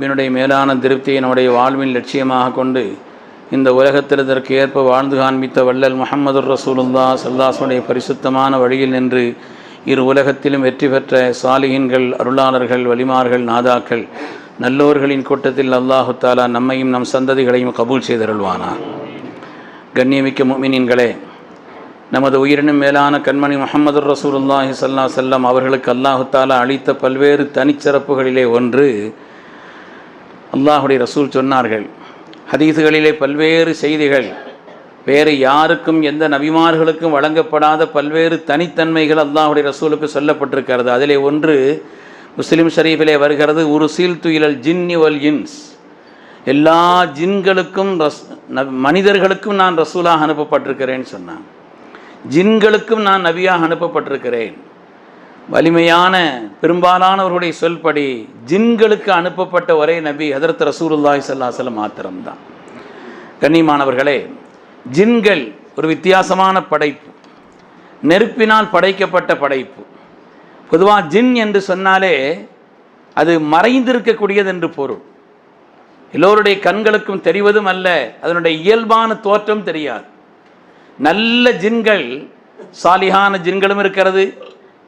ரப்பினுடைய மேலான திருப்தியை நம்முடைய வாழ்வின் லட்சியமாக கொண்டு இந்த உலகத்தில் இதற்கு ஏற்ப வாழ்ந்து காண்பித்த வள்ளல் முகமது ரசூலுல்லா சல்லாசுடைய பரிசுத்தமான வழியில் நின்று இரு உலகத்திலும் வெற்றி பெற்ற சாலிகின்கள் அருளாளர்கள் வலிமார்கள் நாதாக்கள் நல்லோர்களின் கூட்டத்தில் அல்லாஹு தாலா நம்மையும் நம் சந்ததிகளையும் கபூல் செய்தருள்வானா? கண்ணியமிக்க முமினின்களே நமது உயிரினும் மேலான கண்மணி முகமது ரசூலுல்லாஹி சல்லா செல்லம் அவர்களுக்கு அல்லாஹு தாலா அளித்த பல்வேறு தனிச்சிறப்புகளிலே ஒன்று அல்லாஹுடைய ரசூல் சொன்னார்கள் ஹதீஸுகளிலே பல்வேறு செய்திகள் வேறு யாருக்கும் எந்த நபிமார்களுக்கும் வழங்கப்படாத பல்வேறு தனித்தன்மைகள் அல்லாஹுடைய ரசூலுக்கு சொல்லப்பட்டிருக்கிறது. அதிலே ஒன்று முஸ்லிம் ஷரீஃபிலே வருகிறது ஒரு சீல் துயிலல் ஜின்னி வல் இன்ஸ். எல்லா ஜின்களுக்கும் ரஸ் மனிதர்களுக்கும் நான் ரசூலாக அனுப்பப்பட்டிருக்கிறேன்னு சொன்னான். ஜின்களுக்கும் நான் நபியாக அனுப்பப்பட்டிருக்கிறேன். வலிமையான பெரும்பாலானவர்களுடைய சொல்படி ஜின்களுக்கு அனுப்பப்பட்ட ஒரே நபி ஹதரத் ரசூலுல்லாஹி ஸல்லல்லாஹு மாத்திரம்தான். கண்ணியமானவர்களே ஜின்கள் ஒரு வித்தியாசமான படைப்பு. நெருப்பினால் படைக்கப்பட்ட படைப்பு. பொதுவாக ஜின் என்று சொன்னாலே அது மறைந்திருக்கக்கூடியது என்று பொருள். எல்லோருடைய கண்களுக்கும் தெரிவதும் அல்ல அதனுடைய இயல்பான தோற்றம் தெரியாது. நல்ல ஜின்கள் சாலிகான ஜின்களும் இருக்கிறது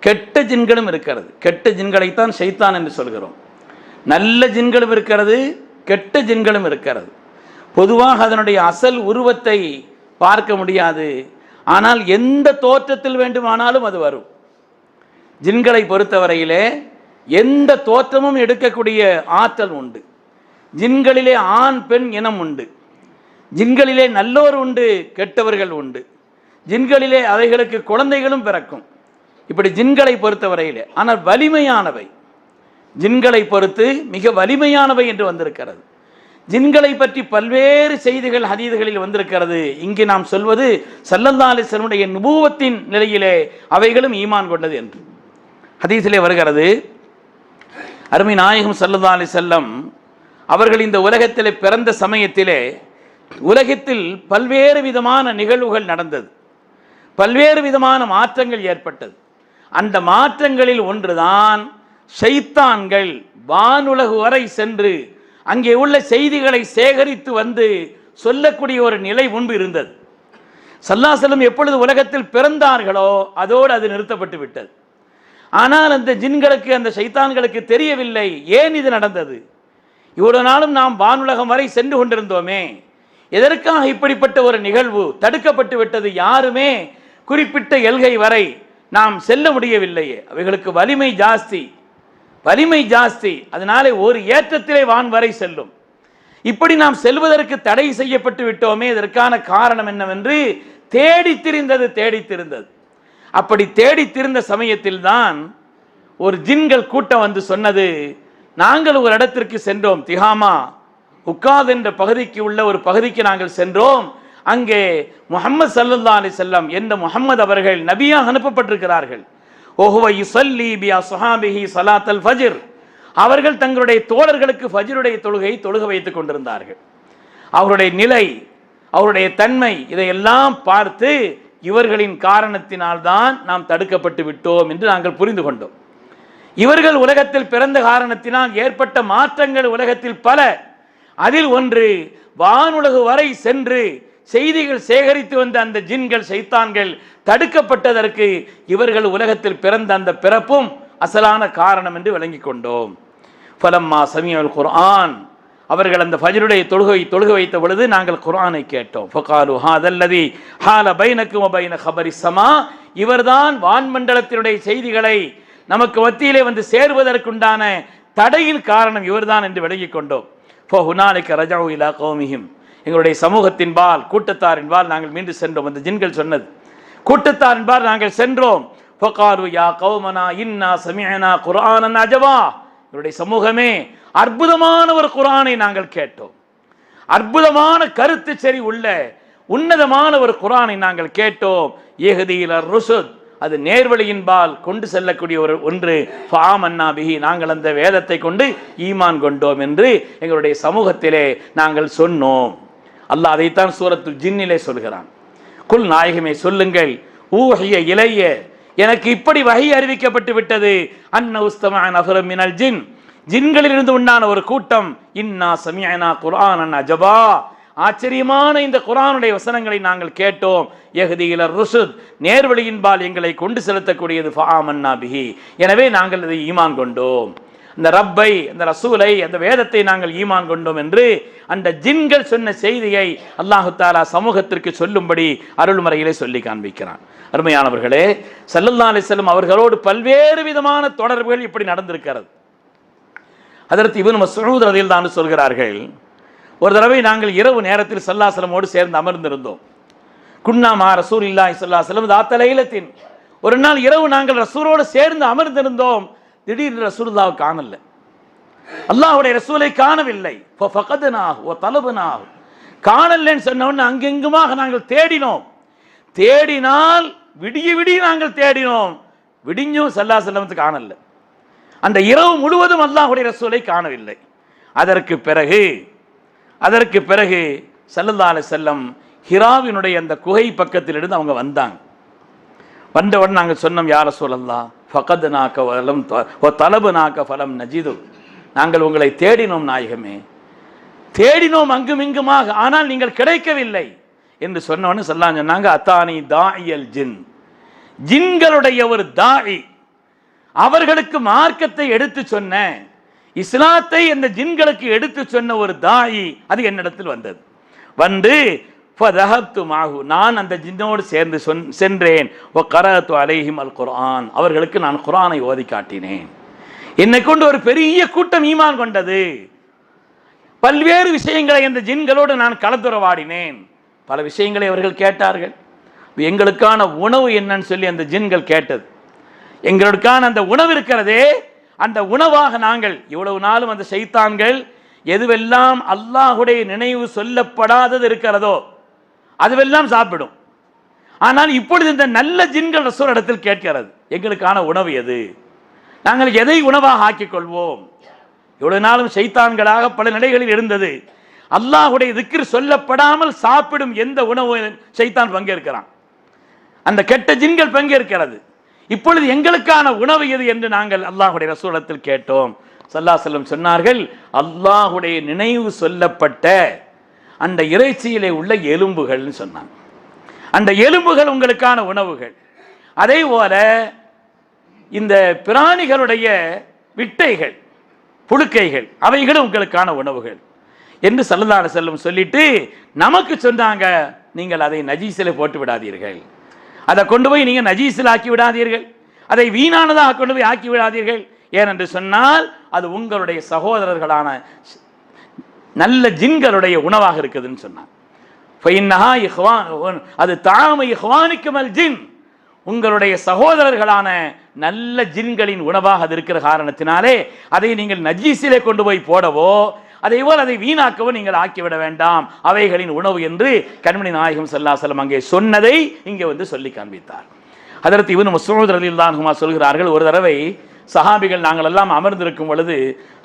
கெட்ட ஜின்களும் இருக்கிறது. கெட்ட ஜின்களைத்தான் செய்தான் என்று சொல்கிறோம். நல்ல ஜின்களும் இருக்கிறது கெட்ட ஜின்களும் இருக்கிறது. பொதுவாக அதனுடைய அசல் உருவத்தை பார்க்க முடியாது. ஆனால் எந்த தோற்றத்தில் வேண்டுமானாலும் அது வரும். ஜின்களை பொறுத்தவரையிலே எந்த தோற்றமும் எடுக்கக்கூடிய ஆற்றல் உண்டு. ஜின்களிலே ஆண் பெண் இனம் உண்டு. ஜின்களிலே நல்லோர் உண்டு கெட்டவர்கள் உண்டு. ஜின்களிலே அவைகளுக்கு குழந்தைகளும் பிறக்கும். இப்படி ஜின்களை பொறுத்தவரையிலே ஆனால் வலிமையானவை. ஜின்களை பொறுத்து மிக வலிமையானவை என்று வந்திருக்கிறது. ஜின்களை பற்றி பல்வேறு செய்திகள் ஹதீதுகளில் வந்திருக்கிறது. இங்கே நாம் சொல்வது சல்லல்லா அலிஸ்லமுடைய நுபூவத்தின் நிலையிலே அவைகளும் ஈமான் கொண்டது என்று. ஹதீஸிலே வருகிறது அருமை நாயகம் சல்லல்லா அலி செல்லம் அவர்கள் இந்த உலகத்திலே பிறந்த சமயத்திலே உலகத்தில் பல்வேறு விதமான நிகழ்வுகள் நடந்தது. பல்வேறு விதமான மாற்றங்கள் ஏற்பட்டது. அந்த மாற்றங்களில் ஒன்றுதான் சைத்தான்கள் வானுலகு வரை சென்று அங்கே உள்ள செய்திகளை சேகரித்து வந்து சொல்லக்கூடிய ஒரு நிலை முன்பு இருந்தது. சல்லாசலம் எப்பொழுது உலகத்தில் பிறந்தார்களோ அதோடு அது நிறுத்தப்பட்டு விட்டது. ஆனால் அந்த ஜின்களுக்கு அந்த சைத்தான்களுக்கு தெரியவில்லை ஏன் இது நடந்தது? இவ்வளவு நாளும் நாம் வானுலகம் வரை சென்று கொண்டிருந்தோமே எதற்காக இப்படிப்பட்ட ஒரு நிகழ்வு தடுக்கப்பட்டு விட்டது யாருமே? குறிப்பிட்ட எல்கை வரை நாம் செல்ல முடியவில்லையே. அவைகளுக்கு வலிமை ஜாஸ்தி. வலிமை ஜாஸ்தி. அதனாலே ஒரு ஏற்றத்திலே வான் வரை செல்லும். இப்படி நாம் செல்வதற்கு தடை செய்யப்பட்டு விட்டோமே இதற்கான காரணம் என்னவென்று தேடித்திருந்தது திரிந்தது அப்படி தேடித்திருந்த சமயத்தில் தான் ஒரு ஜின்கள் கூட்டம் வந்து சொன்னது நாங்கள் ஒரு இடத்திற்கு சென்றோம் திகாமா உக்காத் என்ற பகுதிக்கு உள்ள ஒரு பகுதிக்கு நாங்கள் சென்றோம். அங்கே முஹம்மது சல்லா அலி செல்லம் என்ற முகம்மது அவர்கள் நபியாக அனுப்பப்பட்டிருக்கிறார்கள். ஓஹுவ யுசல்லி பியா சுஹாபிஹி சலாத்தல் ஃபஜ்ர். அவர்கள் தங்களுடைய தோழர்களுக்கு ஃபஜிருடைய தொழுகை தொழுக வைத்துக் கொண்டிருந்தார்கள். அவருடைய நிலை அவருடைய தன்மை இதையெல்லாம் பார்த்து இவர்களின் காரணத்தினால்தான் நாம் தடுக்கப்பட்டு விட்டோம் என்று நாங்கள் புரிந்து கொண்டோம். இவர்கள் உலகத்தில் பிறந்த காரணத்தினால் ஏற்பட்ட மாற்றங்கள் உலகத்தில் பல. அதில் ஒன்று வானுலகு வரை சென்று செய்திகள் சேகரித்து வந்த அந்த ஜின்கள் சைத்தான்கள் தடுக்கப்பட்டதற்கு இவர்கள் உலகத்தில் பிறந்த அந்த பிறப்பும் அசலான காரணம் என்று விளங்கிக் கொண்டோம். ஃபலம்மா சமியல் குர்ஆன். அவர்கள் அந்த ஃபஜருடைய தொழுகை தொழுக வைத்த பொழுது நாங்கள் குர்ஆனை கேட்டோம். ஃபகாலு ஹாதல்லதி ஹால பைனக்கு பைன ஹபரி சமா. இவர்தான் வான்மண்டலத்தினுடைய செய்திகளை நமக்கு மத்தியிலே வந்து சேர்வதற்குண்டான தடையில் காரணம் இவர்தான் என்று விளங்கி கொண்டோம். ஃபோ ஹுனாலிக்க ரஜாவு இலா கௌமிஹிம். எங்களுடைய சமூகத்தின்பால் கூட்டத்தாரின்பால் நாங்கள் மீண்டு சென்றோம். அந்த ஜின்கள் சொன்னது. கூட்டத்தாரின்பால் நாங்கள் சென்றோம். ஃபகாலு யா கௌமனா இன்னா சமியனா குரானன் அஜவா. எங்களுடைய சமூகமே அற்புதமான ஒரு குரானை நாங்கள் கேட்டோம். அற்புதமான கருத்து சரி உள்ள உன்னதமான ஒரு குரானை நாங்கள் கேட்டோம். ஏகதியில் ருசுத். அது நேர்வழியின்பால் கொண்டு செல்லக்கூடிய ஒரு ஒன்று. ஃபாமன்னா பிஹி. நாங்கள் அந்த வேதத்தை கொண்டு ஈமான் கொண்டோம் என்று எங்களுடைய சமூகத்திலே நாங்கள் சொன்னோம். அல்லாஹ் அதைத்தான் சூரத்து ஜின்னிலே சொல்கிறான். குல் நாயகமே சொல்லுங்கள். ஊகைய இளைய எனக்கு இப்படி வகை அறிவிக்கப்பட்டு விட்டது. அன்ன உஸ்தமான நஃபரம் மினல் ஜின். ஜின்களிலிருந்து உண்டான ஒரு கூட்டம் இன்னா சமியனா குர்ஆனன் அஜபா. ஆச்சரியமான இந்த குரானுடைய வசனங்களை நாங்கள் கேட்டோம். எகதியில ருசுத். நேர்வழியின்பால் எங்களை கொண்டு செலுத்தக்கூடியது ஃபாமன்னா பிஹி. எனவே நாங்கள் இதை ஈமான் கொண்டோம். இந்த ரப்பை இந்த ரசூலை அந்த வேதத்தை நாங்கள் ஈமான் கொண்டோம் என்று அந்த ஜின்கள் சொன்ன செய்தியை அல்லாஹு தாலா சமூகத்திற்கு சொல்லும்படி அருள்முறையிலே சொல்லி காண்பிக்கிறான். அருமையானவர்களே சல்லல்லா அலிஸ்லம் அவர்களோடு பல்வேறு விதமான தொடர்புகள் இப்படி நடந்திருக்கிறது. அதற்கு இவன் மசூத் ரதியில் தான் சொல்கிறார்கள் ஒரு தடவை நாங்கள் இரவு நேரத்தில் சல்லாசலமோடு சேர்ந்து அமர்ந்திருந்தோம். குன்னாமா ரசூல் இல்லா சல்லாசலம் தாத்தலையிலத்தின் ஒரு நாள் இரவு நாங்கள் ரசூரோடு சேர்ந்து அமர்ந்திருந்தோம். திடீர்னு ரசூலுல்லாவை காணல. அல்லாஹ்வுடைய ரசூலை காணவில்லை. ஓ தலபனாகும் காணலன்னு சொன்னவொன்னு அங்கெங்குமாக நாங்கள் தேடினோம். தேடினால் விடிய விடிய நாங்கள் தேடினோம். விடிஞ்சும் சல்லா செல்லமத்து காணல. அந்த இரவு முழுவதும் அல்லாஹுடைய ரசூலை காணவில்லை. அதற்கு பிறகு அதற்கு பிறகு சல்லல்லா செல்லம் ஹிராவினுடைய அந்த குகை பக்கத்திலிருந்து அவங்க வந்தாங்க. வந்தவுடன் நாங்கள் சொன்னோம் யார சொல்லல்லா ஃபகத் நாக்க வலம் ஓ தலபு நாக்க ஃபலம் நஜிது. நாங்கள் உங்களை தேடினோம் நாயகமே. தேடினோம் அங்கும் இங்குமாக ஆனால் நீங்கள் கிடைக்கவில்லை என்று சொன்னவொன்னு சொல்லாம் சொன்னாங்க. அத்தானி தாயியல் ஜின். ஜின்களுடைய ஒரு தாயி. அவர்களுக்கு மார்க்கத்தை எடுத்து சொன்ன இஸ்லாத்தை அந்த ஜின்களுக்கு எடுத்து சொன்ன ஒரு தாயி அது என்னிடத்தில் வந்தது. வந்து ஃபதஹத்து மாகு நான் அந்த ஜின்னோடு சேர்ந்து சொன் சென்றேன். ஓ கரத்து அலைஹிம் அல் குரான் அவர்களுக்கு நான் குரானை ஓதி காட்டினேன். என்னை கொண்டு ஒரு பெரிய கூட்டம் ஈமான் கொண்டது. பல்வேறு விஷயங்களை அந்த ஜின்களோடு நான் கலந்துரவாடினேன் பல விஷயங்களை அவர்கள் கேட்டார்கள். எங்களுக்கான உணவு என்னன்னு சொல்லி அந்த ஜின்கள் கேட்டது. எங்களுக்கான அந்த உணவு இருக்கிறதே அந்த உணவாக நாங்கள் இவ்வளவு நாளும் அந்த செய்தான்கள் எதுவெல்லாம் அல்லாஹுடைய நினைவு சொல்லப்படாதது இருக்கிறதோ அதுவெல்லாம் சாப்பிடும். ஆனால் இப்பொழுது இந்த நல்ல ஜின்கள் ரசூல் இடத்தில் கேட்கிறது எங்களுக்கான உணவு எது? நாங்கள் எதை உணவாக ஆக்கிக் கொள்வோம்? இவ்வளவு நாளும் சைத்தான்களாக பல நிலைகளில் இருந்தது. அல்லாஹுடைய திக்ர் சொல்லப்படாமல் சாப்பிடும் எந்த உணவு சைத்தான் பங்கேற்கிறான். அந்த கெட்ட ஜின்கள் பங்கேற்கிறது. இப்பொழுது எங்களுக்கான உணவு எது என்று நாங்கள் அல்லாஹுடைய ரசூலத்தில் கேட்டோம். சல்லா செல்லம் சொன்னார்கள் அல்லாஹுடைய நினைவு சொல்லப்பட்ட அந்த இறைச்சியிலே உள்ள எலும்புகள்னு சொன்னாங்க. அந்த எலும்புகள் உங்களுக்கான உணவுகள். அதே போல இந்த பிராணிகளுடைய விட்டைகள் புழுக்கைகள் அவைகளும் உங்களுக்கான உணவுகள் என்று சல்லதார செல்லும் சொல்லிட்டு நமக்கு சொன்னாங்க நீங்கள் அதை நஜீஸில் போட்டு விடாதீர்கள். அதை கொண்டு போய் நீங்கள் நஜீஸில் ஆக்கி விடாதீர்கள். அதை வீணானதாக கொண்டு போய் ஆக்கி விடாதீர்கள். ஏனென்று சொன்னால் அது உங்களுடைய சகோதரர்களான நல்ல ஜின்களுடைய உணவாக இருக்குதுன்னு சொன்னான். அது தாமை இஹ்வானிக்கும் அல் ஜின். உங்களுடைய சகோதரர்களான நல்ல ஜின்களின் உணவாக அது இருக்கிற காரணத்தினாலே அதை நீங்கள் நஜீஸிலே கொண்டு போய் போடவோ அதே போல் அதை வீணாக்கவோ நீங்கள் ஆக்கிவிட வேண்டாம். அவைகளின் உணவு என்று கண்மணி நாயகம் செல்லாசலம் அங்கே சொன்னதை இங்கே வந்து சொல்லி காண்பித்தார். அதற்கு இவன் மசூத் ரலில்லான்ஹுமா சொல்கிறார்கள் ஒரு தடவை சஹாபிகள் நாங்கள் எல்லாம் அமர்ந்திருக்கும் பொழுது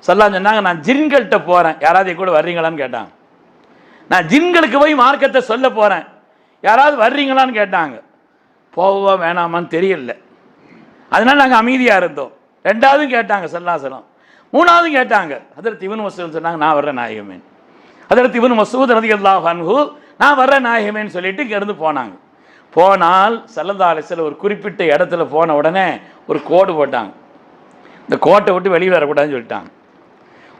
சொல்லலாம் சொன்னாங்க நான் ஜின்கள்கிட்ட போகிறேன் யாராவது கூட வர்றீங்களான்னு கேட்டாங்க. நான் ஜின்களுக்கு போய் மார்க்கத்தை சொல்ல போகிறேன் யாராவது வர்றீங்களான்னு கேட்டாங்க. போவா வேணாமான்னு தெரியல. அதனால் நாங்கள் அமைதியாக இருந்தோம். ரெண்டாவதும் கேட்டாங்க சல்லாசலம் மூணாவதும் கேட்டாங்க. அதற்கு இவன் மசூத் சொன்னாங்க நான் வர்றேன் நாயகமேன் அதற்கு இவன் மசூத் ரதி அல்லா அன்ஹு நான் வர்றேன் நாயகமேன்னு சொல்லிட்டு இங்கேருந்து போனாங்க. போனால் சல்லல்லா அலிஸ்ல ஒரு குறிப்பிட்ட இடத்துல போன உடனே ஒரு கோடு போட்டாங்க. இந்த கோட்டை விட்டு வெளியில் வரக்கூடாதுன்னு சொல்லிட்டாங்க.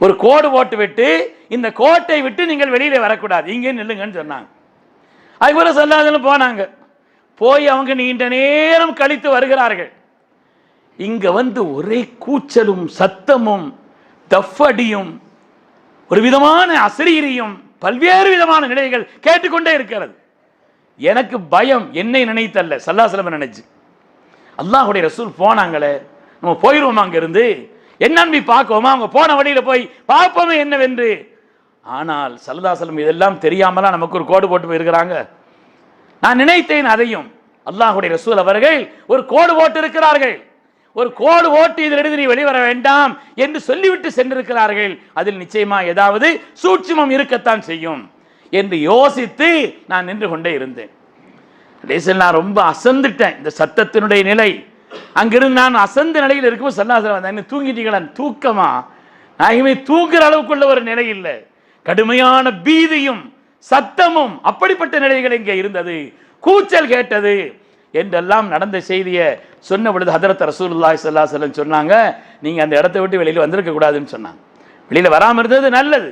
ஒரு கோடு போட்டு விட்டு இந்த கோட்டை விட்டு நீங்கள் வெளியில் வரக்கூடாது. இங்கே நில்லுங்கன்னு சொன்னாங்க. அதுபோல் சொல்லாதலும் போனாங்க. போய் அவங்க நீண்ட நேரம் கழித்து வருகிறார்கள். இங்கே வந்து ஒரே கூச்சலும் சத்தமும் தஃபடியும் ஒரு விதமான அசரீரியும் பல்வேறு விதமான நிலைகள் கேட்டுக்கொண்டே இருக்கிறது. எனக்கு பயம் என்னை நினைத்தல்ல. சல்லாசலம் நினைச்சு. அல்லாஹுடைய ரசூல் போனாங்களே நம்ம போயிடுவோமா அங்கேருந்து? என்னன்னு பார்க்கோமா? அவங்க போன வழியில் போய் பார்ப்போமே என்னவென்று? ஆனால் சல்லதாசலம் இதெல்லாம் தெரியாமலாம் நமக்கு ஒரு கோடு போட்டு போயிருக்கிறாங்க. நான் நினைத்தேன் அதையும். அல்லாஹுடைய ரசூல் அவர்கள் ஒரு கோடு போட்டு இருக்கிறார்கள் ஒரு கோடு ஓட்டு இதிலிருந்து நீ வெளிவர வேண்டாம் என்று சொல்லிவிட்டு சென்றிருக்கிறார்கள். அதில் நிச்சயமா ஏதாவது சூட்சுமம் இருக்கத்தான் செய்யும் என்று யோசித்து நான் நின்று கொண்டே இருந்தேன். நான் ரொம்ப அசந்துட்டேன். இந்த சத்தத்தினுடைய நிலை அங்கிருந்து நான் அசந்த நிலையில் இருக்கும்போது சல்லாசலம் வந்தேன் தூங்கிட்டீங்களா? தூக்கமா? நாயகமே தூங்குற அளவுக்குள்ள ஒரு நிலை இல்லை. கடுமையான பீதியும் சத்தமும் அப்படிப்பட்ட நிலைகள் இங்கே இருந்தது. கூச்சல் கேட்டது என்றெல்லாம் நடந்த செய்தியை சொன்ன பொழுது ஹதரத் ரசூலுல்லாஹி ஸல்லல்லாஹு அலைஹி சொன்னாங்க நீங்கள் அந்த இடத்தை விட்டு வெளியில் வந்திருக்க கூடாதுன்னு சொன்னாங்க. வெளியில் வராமல் இருந்தது நல்லது.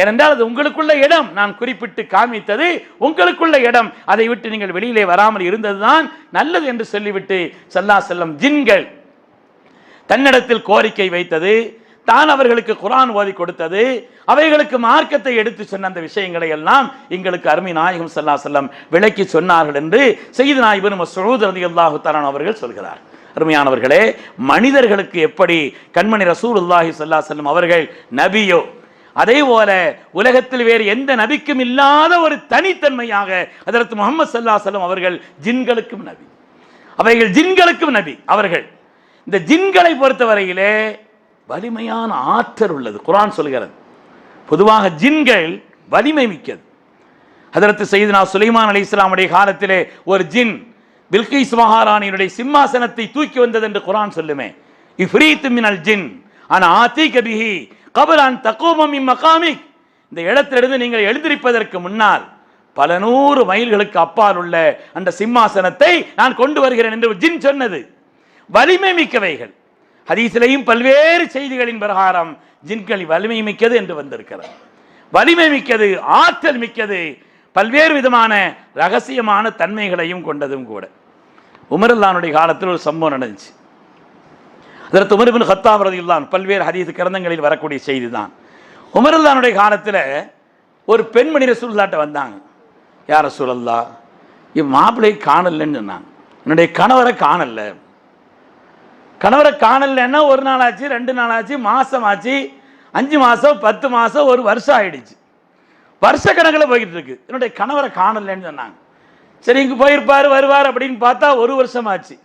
ஏனென்றால் அது உங்களுக்குள்ள இடம். நான் குறிப்பிட்டு காமித்தது உங்களுக்குள்ள இடம். அதை விட்டு நீங்கள் வெளியிலே வராமல் இருந்ததுதான் நல்லது என்று சொல்லிவிட்டு சல்லா செல்லம் ஜின்கள் தன்னிடத்தில் கோரிக்கை வைத்தது. தான் அவர்களுக்கு குரான் ஓதி கொடுத்தது. அவைகளுக்கு மார்க்கத்தை எடுத்து சொன்ன அந்த விஷயங்களை எல்லாம் எங்களுக்கு அருமை நாயகம் சல்லா செல்லம் விளக்கி சொன்னார்கள் என்று செய்தி நாயிபன் மசூத் ரலியல்லாஹு தரான் அவர்கள் சொல்கிறார். அருமையானவர்களே மனிதர்களுக்கு எப்படி கண்மணி ரசூல் உல்லாஹி சல்லா செல்லம் அவர்கள் நபியோ அதே போல உலகத்தில் வேறு எந்த நபிக்கும் இல்லாத ஒரு தனித்தன்மையாக அதற்கு முகமது சல்லா செல்லம் அவர்கள் ஜின்களுக்கும் நபி. அவைகள் ஜின்களுக்கும் நபி அவர்கள். இந்த ஜின்களை பொறுத்தவரையிலே வலிமையான ஆற்றல் உள்ளது. குரான் சொல்கிறது பொதுவாக ஜின்கள் வலிமை மிக்கது. ஹதரத்து செய்தினா சுலைமான் அலி இஸ்லாமுடைய காலத்திலே ஒரு ஜின் பில்கிஸ் மகாராணியினுடைய சிம்மாசனத்தை தூக்கி வந்தது என்று குரான் சொல்லுமே. இஃப்ரீத் மினல் ஜின் ஆனால் ஆத்தி கபிஹி கபலான் தக்கோமம் இம்மகாமிக் இந்த இடத்திலிருந்து நீங்கள் எழுந்திருப்பதற்கு முன்னால் பல நூறு மைல்களுக்கு அப்பால் உள்ள அந்த சிம்மாசனத்தை நான் கொண்டு வருகிறேன் என்று ஜின் சொன்னது. வலிமை மிக்கவைகள். ஹதீசிலையும் பல்வேறு செய்திகளின் பிரகாரம் ஜின்கள் வலிமை மிக்கது என்று வந்திருக்கிறது. வலிமை மிக்கது ஆற்றல் மிக்கது பல்வேறு விதமான ரகசியமான தன்மைகளையும் கொண்டதும் கூட. உமரல்லானுடைய காலத்தில் ஒரு சம்பவம் நடந்துச்சு. அதற்கு உமர்பின் ஹத்தாம் ரதியுல்லான் பல்வேறு ஹதீஸ் கிரந்தங்களில் வரக்கூடிய செய்தி தான் உமருல்லானுடைய காலத்தில் ஒரு பெண்மணி ரசூல்லாட்ட வந்தாங்க. யார் ரசூலல்லா இவ் மாப்பிள்ளை காணலன்னு சொன்னாங்க. என்னுடைய கணவரை காணல. கணவரை காணலன்னா ஒரு நாள் ஆச்சு ரெண்டு நாள் ஆச்சு மாதம் ஆச்சு அஞ்சு மாதம் பத்து மாதம் ஒரு வருஷம் ஆயிடுச்சு. வருஷ கணக்கில் போய்கிட்டு இருக்கு. என்னுடைய கணவரை காணலன்னு சொன்னாங்க. சரி இங்கே போயிருப்பார் வருவார் அப்படின்னு பார்த்தா ஒரு வருஷம் ஆச்சு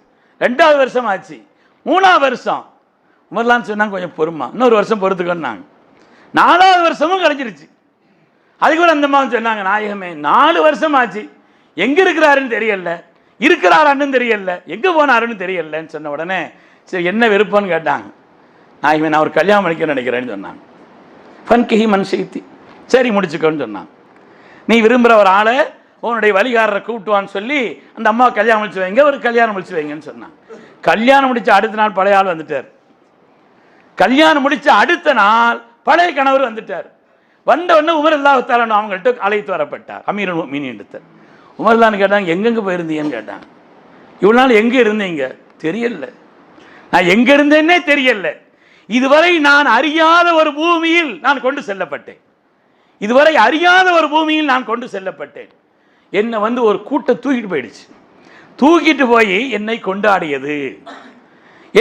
ரெண்டாவது வருஷம் ஆச்சு மூணாவது வருஷம். உமர்லான்னு சொன்னாங்க கொஞ்சம் பொறுமா. இன்னொரு வருஷம் பொறுத்துக்கோன்னாங்க. நாலாவது வருஷமும் கிடைச்சிருச்சு. அதுக்கு கூட அந்த மாதிரி சொன்னாங்க நாயகமே நாலு வருஷம் ஆச்சு எங்கே இருக்கிறாருன்னு தெரியல. இருக்கிறாரான்னு தெரியல. எங்கே போனாருன்னு தெரியலன்னு சொன்ன உடனே சரி என்ன விருப்பம்னு கேட்டாங்க. நாயகமே நான் ஒரு கல்யாணம் பண்ணிக்க நினைக்கிறேன்னு சொன்னாங்க. ஃபன் கிஹி மன் செய்தி சரி முடிச்சுக்கோன்னு சொன்னாங்க. நீ விரும்புகிற ஒரு ஆளை உன்னுடைய வழிகாரரை கூப்பிட்டுவான்னு சொல்லி அந்த அம்மா கல்யாணம் முடிச்சு வைங்க. ஒரு கல்யாணம் முடிச்சு வைங்கன்னு சொன்னாங்க. கல்யாணம் முடித்த அடுத்த நாள் பழைய ஆள் வந்துட்டார். கல்யாணம் முடித்த அடுத்த நாள் பழைய கணவர் வந்துட்டார். வந்த உடனே உமர் அல்லாஹாலன் அவங்கள்ட்ட அழைத்து வரப்பட்டார். அமீர் மீன் எடுத்தார் உமர்லான்னு கேட்டாங்க எங்கெங்கே போயிருந்தீங்கன்னு கேட்டாங்க. இவ்வளோ நாள் எங்கே இருந்தீங்க? தெரியல. நான் எங்கே இருந்தேன்னே தெரியல. இதுவரை நான் அறியாத ஒரு பூமியில் நான் கொண்டு செல்லப்பட்டேன். இதுவரை அறியாத ஒரு பூமியில் நான் கொண்டு செல்லப்பட்டேன். என்னை வந்து ஒரு கூட்டம் தூக்கிட்டு போயிடுச்சு. தூக்கிட்டு போய் என்னை கொண்டாடியது.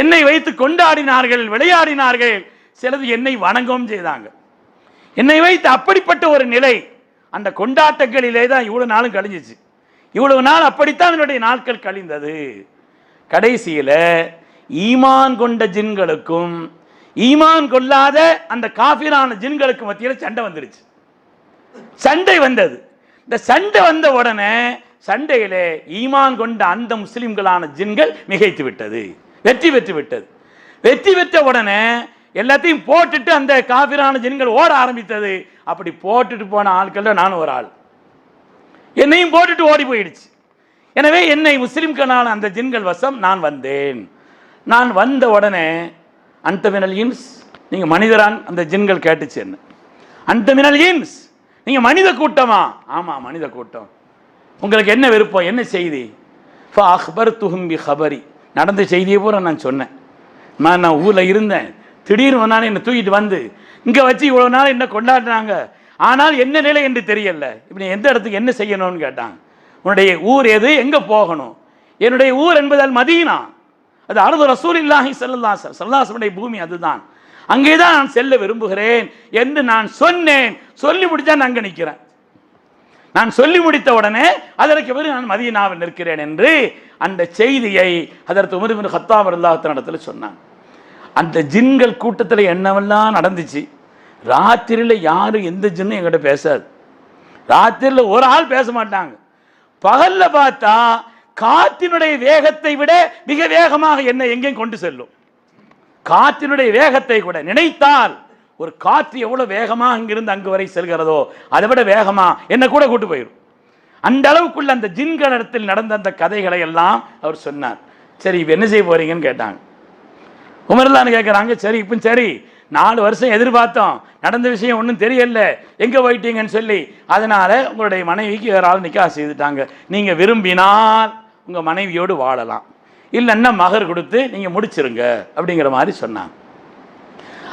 என்னை வைத்து கொண்டாடினார்கள் விளையாடினார்கள். சிலது என்னை வணங்கவும் செய்தாங்க. என்னை வைத்து அப்படிப்பட்ட ஒரு நிலை அந்த கொண்டாட்டங்களிலே தான் இவ்வளவு நாளும் கழிஞ்சிச்சு. இவ்வளவு நாள் அப்படித்தான் என்னுடைய நாட்கள் கழிந்தது. கடைசியில் ஈமான் கொண்ட ஜின்களுக்கும் ஈமான் கொள்ளாத அந்த காஃபிரான ஜின்களுக்கு மத்தியில் சண்டை வந்துருச்சு சண்டை வந்தது. இந்த சண்டை வந்த உடனே சண்டையிலே ஈமான் கொண்ட அந்த முஸ்லிம்களான ஜின்கள் மிகைத்து விட்டது. வெற்றி பெற்று விட்டது. வெற்றி பெற்ற உடனே எல்லாத்தையும் போட்டுட்டு அந்த காபிரான ஜின்கள் ஓட ஆரம்பித்தது. அப்படி போட்டுட்டு போன ஆட்கள்ல நானும் ஒரு ஆள். என்னையும் போட்டுட்டு ஓடி போயிடுச்சு. எனவே என்னை முஸ்லிம்களான அந்த ஜின்கள் வசம் நான் வந்தேன். நான் வந்த உடனே அந்த மினல் நீங்கள் மனிதரான் அந்த ஜின்கள் கேட்டுச்சு என்ன. அந்த மினல் இன்ஸ் மனித கூட்டமா? ஆமாம் மனித கூட்டம். உங்களுக்கு என்ன விருப்பம் என்ன செய்தி? அக்பர் துஹும்பி ஹபரி. நடந்த செய்தியை பூரா நான் சொன்னேன். நான் நான் ஊரில் இருந்தேன். திடீர்னு வந்தானே என்னை தூக்கிட்டு வந்து இங்கே வச்சு இவ்வளோ நாள் என்ன கொண்டாடுறாங்க? ஆனால் என்ன நிலை என்று தெரியல. இப்போ நீ எந்த இடத்துக்கு என்ன செய்யணும்னு கேட்டாங்க உன்னுடைய ஊர் எது? எங்கே போகணும்? என்னுடைய ஊர் என்பதால் மதீனா. அது அறுது ரசூல் இல்லாஹி சல்லாஸ் சல்லாசனுடைய பூமி அதுதான். அங்கே தான் நான் செல்ல விரும்புகிறேன் என்று நான் சொன்னேன். சொல்லி முடிச்சா நான் அங்கே நிற்கிறேன் நான் சொல்லி முடித்த உடனே அதற்கு பிறகு நான் மதீனாவில் நிற்கிறேன் என்று அந்த செய்தியை அதற்கு உமர் ஹத்தாப் இடத்துல சொன்னான் அந்த ஜின்கள் கூட்டத்தில் என்னவெல்லாம் நடந்துச்சு? ராத்திரியில் யாரும் எந்த ஜின்னும் எங்கிட்ட பேசாது. ராத்திரியில் ஒரு ஆள் பேச மாட்டாங்க. பகல்ல பார்த்தா காற்றினுடைய வேகத்தை விட மிக வேகமாக என்ன எங்கேயும் கொண்டு செல்லும். காற்றினுடைய வேகத்தை கூட நினைத்தால் ஒரு காற்று எவ்வளோ வேகமாக அங்கிருந்து அங்கு வரை செல்கிறதோ அதை விட வேகமாக என்னை கூட கூட்டு போயிடும் அந்த அளவுக்குள்ள அந்த ஜின்கடத்தில் நடந்த அந்த கதைகளை எல்லாம் அவர் சொன்னார். சரி இப்போ என்ன செய்ய போறீங்கன்னு கேட்டாங்க. உமர்லான்னு கேட்குறாங்க சரி இப்போ சரி நாலு வருஷம் எதிர்பார்த்தோம். நடந்த விஷயம் ஒன்றும் தெரியல. எங்கே போயிட்டீங்கன்னு சொல்லி அதனால் உங்களுடைய மனைவிக்கு வேற ஆள் நிக்கா செய்துட்டாங்க. நீங்கள் விரும்பினால் உங்கள் மனைவியோடு வாழலாம். இல்லைன்னா மகர் கொடுத்து நீங்கள் முடிச்சிருங்க அப்படிங்கிற மாதிரி சொன்னாங்க.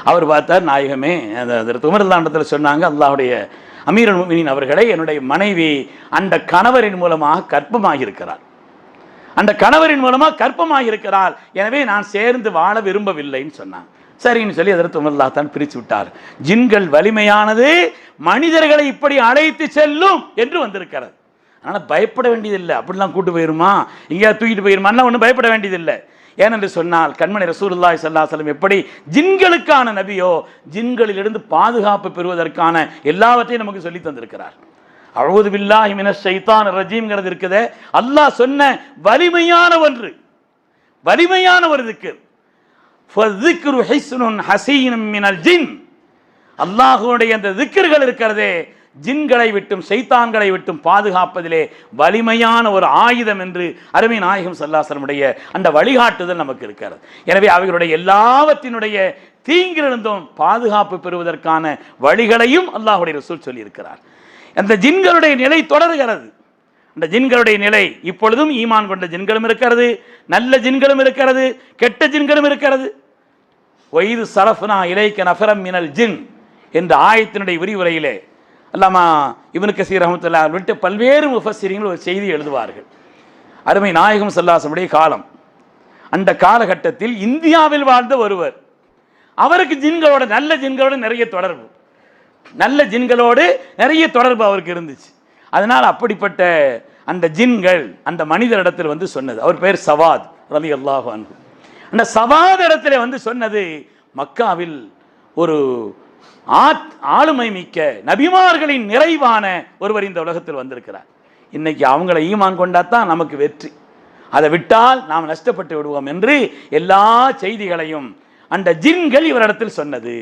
அவர் பார்த்தார் நாயகமே அந்த துமரலாண்டத்தில் சொன்னாங்க அல்லாவுடைய அமீரன் முமினின் அவர்களை என்னுடைய மனைவி அந்த கணவரின் மூலமாக கற்பமாக இருக்கிறார் அந்த கணவரின் மூலமாக கற்பமாக இருக்கிறார் எனவே நான் சேர்ந்து வாழ விரும்பவில்லைன்னு சொன்னான் சரின்னு சொல்லி அதற்கு உமர்லா தான் பிரித்து விட்டார். ஜின்கள் வலிமையானது மனிதர்களை இப்படி அழைத்து செல்லும் என்று வந்திருக்கிறது. அதனால் பயப்பட வேண்டியதில்லை. அப்படிலாம் கூட்டு போயிருமா? எங்கேயாவது தூக்கிட்டு போயிருமான்லாம் ஒன்றும் பயப்பட வேண்டியதில்லை. ஏனென்று சொன்னால் கண்மணி ரசூலுல்லாய் ஸல்லல்லாஹு அலைஹி எப்படி ஜின்களுக்கான நபியோ ஜின்களிலிருந்து பாதுகாப்பு பெறுவதற்கான எல்லாவற்றையும் நமக்கு சொல்லி தந்திருக்கிறார். அழுவது பில்லாஹி மின சைத்தான் ரஜீம்ங்கிறது இருக்குதே. அல்லாஹ் சொன்ன வலிமையான ஒன்று. வலிமையான ஒரு திக்ர். ஃபذிக்ரு ஹிஸ்னுன் ஹசீனும் மினல் ஜின். அல்லாஹுடைய அந்த திக்ர்கள் இருக்கிறதே ஜின்களை விட்டும் சைத்தான்களை விட்டும் பாதுகாப்பதிலே வலிமையான ஒரு ஆயுதம் என்று அருமை நாயகம் சல்லாசலமுடைய அந்த வழிகாட்டுதல் நமக்கு இருக்கிறது. எனவே அவைகளுடைய எல்லாவற்றினுடைய தீங்கிலிருந்தும் பாதுகாப்பு பெறுவதற்கான வழிகளையும் அல்லாஹுடைய ரசூல் சொல்லியிருக்கிறார். அந்த ஜின்களுடைய நிலை தொடர்கிறது. அந்த ஜின்களுடைய நிலை இப்பொழுதும் ஈமான் கொண்ட ஜின்களும் இருக்கிறது நல்ல ஜின்களும் இருக்கிறது கெட்ட ஜின்களும் இருக்கிறது. ஒய்து சரஃப்னா இலைக்க நஃபரம் மினல் ஜின் என்ற ஆயத்தினுடைய விரிவுரையிலே அல்லாமா இவனுக்கு கசீர் அஹமத்துல்லா விட்டு பல்வேறு முஃபஸ்ஸிரிகள் ஒரு செய்தி எழுதுவார்கள். அருமை நாயகம் சல்லாசமுடைய காலம். அந்த காலகட்டத்தில் இந்தியாவில் வாழ்ந்த ஒருவர். அவருக்கு ஜின்களோட நல்ல ஜின்களோட நிறைய தொடர்பு. நல்ல ஜின்களோடு நிறைய தொடர்பு அவருக்கு இருந்துச்சு. அதனால் அப்படிப்பட்ட அந்த ஜின்கள் அந்த மனிதரிடத்தில் வந்து சொன்னது. அவர் பேர் சவாத் ரவி அல்லாஹு அந்த சவாத் இடத்துல வந்து சொன்னது மக்காவில் ஒரு ஆளுமை மிக்க நபிமார்களின் நிறைவான ஒருவர் இந்த உலகத்தில் வந்திருக்கிறார். இன்னைக்கு அவங்கள ஈமான் கொண்டாதான் நமக்கு வெற்றி. அதை விட்டால் நாம் நஷ்டப்பட்டு விடுவோம் என்று எல்லா செய்திகளையும் அந்த ஜின்கள் இவரிடத்தில் சொன்னது.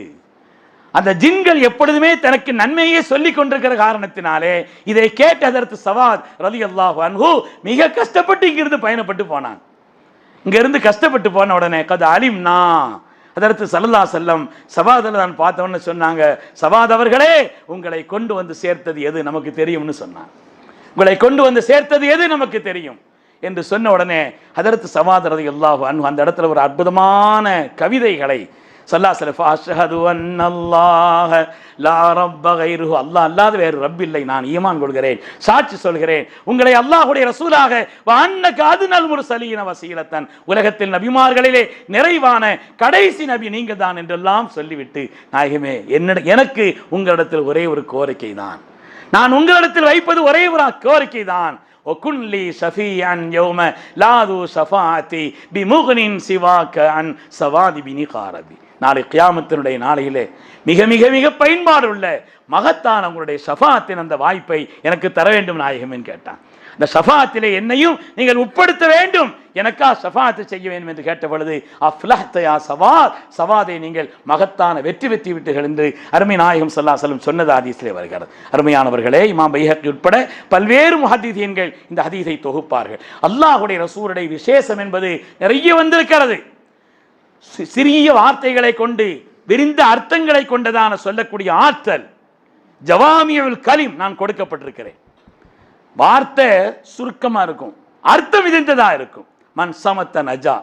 அந்த ஜின்கள் எப்பொழுதுமே தனக்கு நன்மையே சொல்லிக் கொண்டிருக்கிற காரணத்தினாலே இதை கேட்டு அதற்கு சவாத் ரதி அல்லாஹ் அன்ஹு மிக கஷ்டப்பட்டு இங்கிருந்து பயணப்பட்டு போனான். இங்கிருந்து கஷ்டப்பட்டு போன உடனே கது அலிம்னா அதற்கு சல்லல்லா செல்லம் சவாதில் நான் பார்த்தவொன்னு சொன்னாங்க. சவாதவர்களே உங்களை கொண்டு வந்து சேர்த்தது எது நமக்கு தெரியும்னு சொன்னான். உங்களை கொண்டு வந்து சேர்த்தது எது நமக்கு தெரியும்? என்று சொன்ன உடனே அதற்கு சவாதரது அல்லாஹ் அந்த இடத்துல ஒரு அற்புதமான கவிதைகளை சல்லா சலஃப் அஷ்ஹது அன்னல்லாஹ லா ரப்ப கைருஹு. அல்லாஹ் அல்லாத வேறு ரப் இல்லை நான் ஈமான் கொள்கிறேன் சாட்சி சொல்கிறேன். உங்களை அல்லாஹுடைய ரசூலாக அன்னக அதுனல் முர்சலீன வசீலத்தன். உலகத்தில் நபிமார்களிலே நிறைவான கடைசி நபி நீங்க தான் என்றெல்லாம் சொல்லிவிட்டு நாயகமே என்ன எனக்கு உங்களிடத்தில் ஒரே ஒரு கோரிக்கை தான். நான் உங்களிடத்தில் வைப்பது ஒரே ஒரு கோரிக்கை தான். ஒகுன்லி ஷஃபியன் யௌம லாது ஷஃபாத்தி பி முகனின் சிவாக்க அன் சவாதி பினி காரபி நாளை கியாமத்தினுடைய நாளையிலே மிக மிக மிக பயன்பாடு உள்ள மகத்தான உங்களுடைய சஃபாத்தின் அந்த வாய்ப்பை எனக்கு தர வேண்டும் நாயகம்னு கேட்டான். இந்த சஃபாத்திலே என்னையும் நீங்கள் உட்படுத்த வேண்டும். எனக்கா சஃபாத்து செய்ய வேண்டும் என்று கேட்ட பொழுது அஃப்லஹ்தயா சவாத். சவாதை நீங்கள் மகத்தான வெற்றி வெற்றி விட்டுகள் என்று அருமை நாயகம் சல்லா செல்லும் சொன்னது ஹதீஸிலே வருகிறது. அருமையானவர்களே இமாம் பைஹக்கி உட்பட பல்வேறு முஹதீதீன்கள் இந்த ஹதீஸை தொகுப்பார்கள். அல்லாஹுடைய ரசூருடைய விசேஷம் என்பது நிறைய வந்திருக்கிறது. சிறிய வார்த்தைகளை கொண்டு விரிந்த அர்த்தங்களை கொண்டதான சொல்லக்கூடிய ஆற்றல் ஜவாமியுல் கலிம் நான் கொடுக்கப்பட்டிருக்கிறேன். வார்த்தை சுருக்கமாக இருக்கும் அர்த்தம் விதிந்ததாக இருக்கும். மண் சமத்த நஜா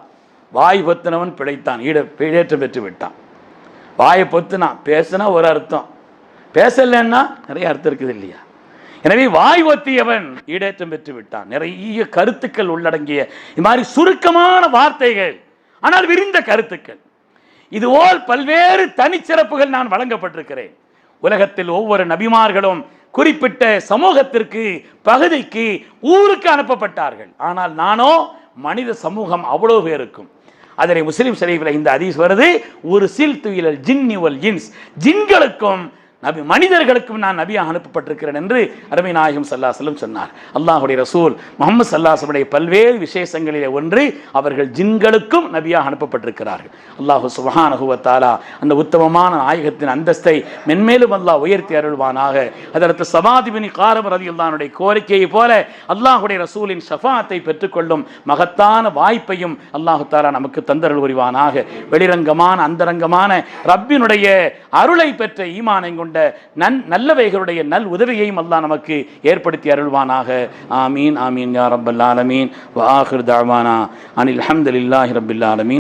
வாய் பொத்தினவன் பிழைத்தான் ஈட பிழையற்றம் பெற்று விட்டான். வாயை பொத்துனான் பேசுனா ஒரு அர்த்தம். பேசலைன்னா நிறைய அர்த்தம் இருக்குது இல்லையா? எனவே வாய் ஒத்தியவன் ஈடேற்றம் பெற்று விட்டான். நிறைய கருத்துக்கள் உள்ளடங்கிய இது மாதிரி சுருக்கமான வார்த்தைகள் ஆனால் விரிந்த கருத்துக்கள். இதுபோல் பல்வேறு தனிச்சிறப்புகள் நான் வழங்கப்பட்டிருக்கிறேன். உலகத்தில் ஒவ்வொரு நபிமார்களும் குறிப்பிட்ட சமூகத்திற்கு பகுதிக்கு ஊருக்கு அனுப்பப்பட்டார்கள். ஆனால் நானோ மனித சமூகம் அவ்வளோ பேருக்கும். அதனை முஸ்லீம் ஷரீஃபில் இந்த ஹதீஸ் வருது ஒரு சில் துயிலல் ஜின்னி இன்ஸ். ஜின்களுக்கும் நபி மனிதர்களுக்கும் நான் நபியாக அனுப்பப்பட்டிருக்கிறேன் என்று அருமை நாயகம் சல்லாசலம் சொன்னார். அல்லாஹுடைய ரசூல் முகமது சல்லாசமுடைய பல்வேறு விசேஷங்களிலே ஒன்று அவர்கள் ஜின்களுக்கும் நபியாக அனுப்பப்பட்டிருக்கிறார்கள். அல்லாஹு சுபஹானகுவத்தாலா அந்த உத்தமமான நாயகத்தின் அந்தஸ்தை மென்மேலும் அல்லாஹ் உயர்த்தி அருள்வானாக. அதற்கு சமாதிபினி காரம் ரதி அல்லானுடைய கோரிக்கையை போல அல்லாஹுடைய ரசூலின் ஷஃபாத்தை பெற்றுக்கொள்ளும் மகத்தான வாய்ப்பையும் அல்லாஹு தாலா நமக்கு தந்தருள் புரிவானாக. வெளிரங்கமான அந்தரங்கமான ரப்பினுடைய அருளை பெற்ற ஈமானை கொண்டு நன் நல்லவைகளுடைய நல் உதவியையும் அல்லாஹ் நமக்கு ஏற்படுத்தி அருள்வானாக. ஆமீன் ஆமீன் யா ரப்பல் ஆலமீன். வாஹிர் தாவானா அனில் அஹமதுல்லாஹி ரப்பில் ஆலமீன்.